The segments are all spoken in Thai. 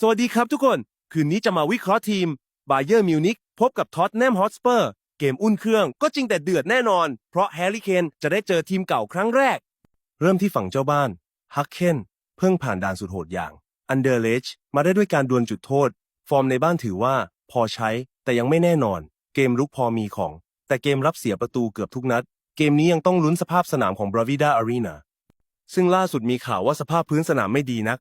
สวัสดีครับทุกคน คืนนี้จะมาวิเคราะห์ทีมบ a เยอร์มิวนิกพบกับท็อตแนมฮอตสเปอร์เกมอุ่นเครื่องก็จริงแต่เดือดแน่นอน เพราะแฮร์รี่เคนจะได้เจอทีมเก่าครั้งแรก เริ่มที่ฝั่งเจ้าบ้านฮักเคนเพิ่งผ่านด่านสุดโหดอย่างอันเดอร์เลชมาได้ด้วยการดวลจุดโทษ ฟอร์มในบ้านถือว่า พอใช้แต่ยังไม่แน่นอน เกมรุกพอมีของ แต่เกมรับเสียประตูเกือบทุกนัด เกมนี้ยังต้องลุ้นสภาพสนามของบราวิดาอารีนาซึ่งล่าสุดมีข่าวว่าสภาพพื้นสนามไม่ดีนัก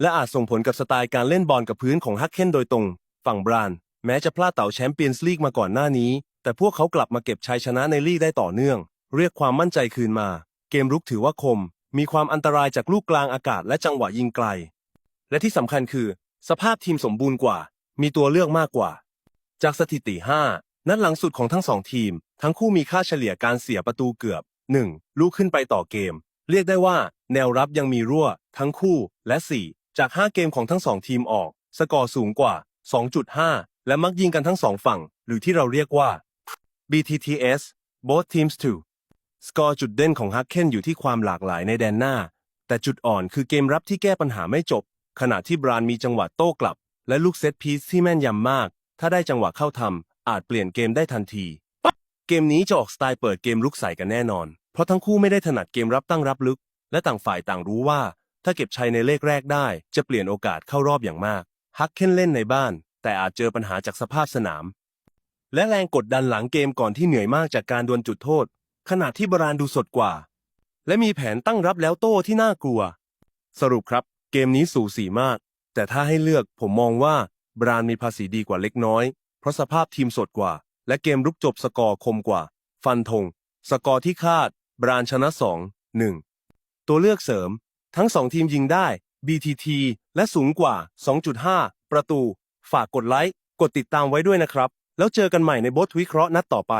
และอาจส่งผลกับสไตล์การเล่นบอลกับพื้นของฮักเคนโดยตรง ฝั่งบราน แม้จะพลาดเต่าแชมเปี้ยนส์ลีกมาก่อนหน้านี้ แต่พวกเขากลับมาเก็บชัยชนะในลีกได้ต่อเนื่อง เรียกความมั่นใจคืนมา เกมรุกถือว่าคม มีความอันตรายจากลูกกลางอากาศและจังหวะยิงไกล และที่สำคัญคือ สภาพทีมสมบูรณ์กว่า มีตัวเลือกมากกว่า จากสถิติ 5 นัดหลังสุดของทั้งสองทีม ทั้งคู่มีค่าเฉลี่ยการเสียประตูเกือบ 1 ลูกขึ้นไปต่อเกม เรียกได้ว่า แนวรับยังมีรั่ว ทั้งคู่และ 4 จาก 5 เกมของทั้งสองทีมออก สกอร์สูงกว่า 2.5 และมักยิงกันทั้งสองฝั่ง หรือที่เราเรียกว่า BTTS both teams too สกอร์จุดเด่นของฮักเคนอยู่ที่ความหลากหลายในแดนหน้า แต่จุดอ่อนคือเกมรับที่แก้ปัญหาไม่จบ ขณะที่บรานมีจังหวะโต้กลับ และลูกเซตพีซที่แม่นยำมาก ถ้าได้จังหวะเข้าทำอาจเปลี่ยนเกมได้ทันที เกมนี้จะออกสไตล์เปิดเกมลุกใส่กันแน่นอน เพราะทั้งคู่ไม่ได้ถนัดเกมรับตั้งรับลึก และต่างฝ่ายต่างรู้ว่า ถ้าเก็บชัยในเลขแรกได้ จะเปลี่ยนโอกาสเข้ารอบอย่างมาก ฮักเคนเล่นในบ้าน แต่อาจเจอปัญหาจากสภาพสนาม และแรงกดดันหลังเกมก่อนที่เหนื่อยมากจากการดวลจุดโทษ ขณะที่บรานดูสดกว่า และมีแผนตั้งรับแล้วโต้ที่น่ากลัว สรุปครับ เกมนี้สูสีมาก แต่ถ้าให้เลือกผมมองว่าบรานมีภาษีดีกว่าเล็กน้อย เพราะสภาพทีมสดกว่า และเกมรุกจบสกอร์คมกว่า ฟันธงสกอร์ที่คาด บรานชนะ 2 1 ตัวเลือกเสริม ทั้ง2ทีมยิงได้ BTT และสูงกว่า 2.5 ประตู ฝากกดไลค์ กดติดตามไว้ด้วยนะครับ แล้วเจอกันใหม่ในบทวิเคราะห์นัดต่อไป